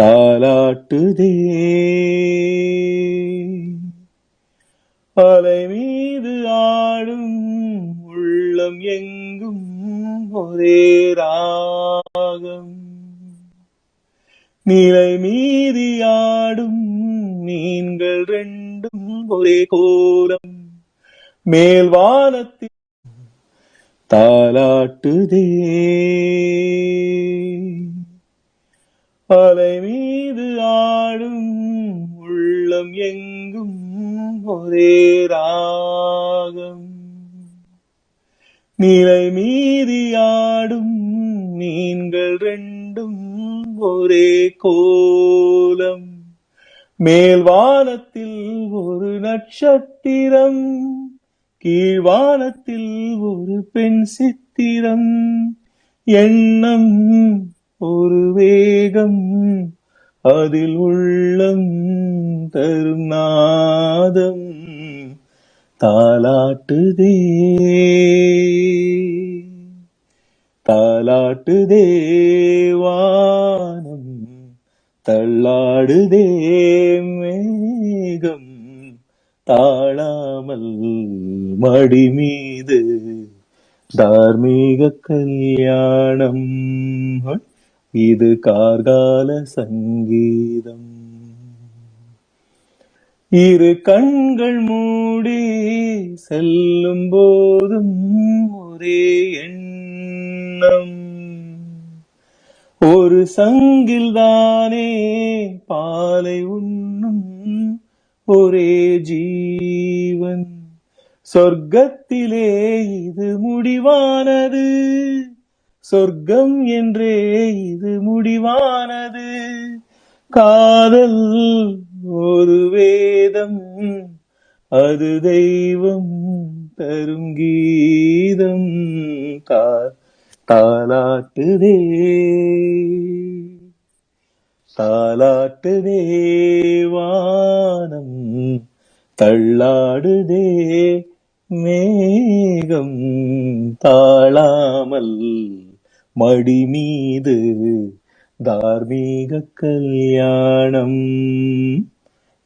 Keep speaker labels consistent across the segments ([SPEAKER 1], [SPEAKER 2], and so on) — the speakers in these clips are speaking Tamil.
[SPEAKER 1] தாலாட்டுதே. அலை மீது ஆடும் உள்ளம் எங்கும் ஒரே ராகம். நிலை மீதி ஆடும் மீன்கள் ரெண்டும் ஒரே கோலம். மேல் வானத்தில் தாலாட்டுதே. அலை மீது ஆடும் உள்ளம் எங்கும் ஒரே ராகம் நிலை மீதி ஆடும் மீன்கள் ரெண்டும் ஒரே கோலம் மேல்வானத்தில் ஒரு நட்சத்திரம் கீழ்வானத்தில் ஒரு பெண் சித்திரம் எண்ணம் ஒரு வேகம் அதில் உள்ளம் தரும் நாதம் தாலாட்டுதே தாலாட்டு தேவானம் தள்ளாடுதே மேகம் தாழாமல் மடி மீது தார்மீக கல்யாணம் இது கார்கால சங்கீதம். இரு கண்கள் மூடி செல்லும் போதும் ஒரே எண்ணம். ஒரு சங்கில் தானே பாலை உண்ணும் ஒரே ஜீவன். சொர்க்கத்திலே இது முடிவானது. சொர்க்கம் என்றே இது முடிவானது. காதல் ஒரு வேதம் அது தெய்வம் தரும் கீதம். தாலாட்டுதே தாலாட்டுதே வானம் தள்ளாடுதே. மேகம் தாழாமல் மடி மீது தார்மீக கல்யாணம்.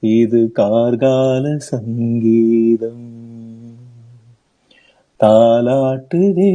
[SPEAKER 1] இது கார்கால சங்கீதம். தாலாட்டுதே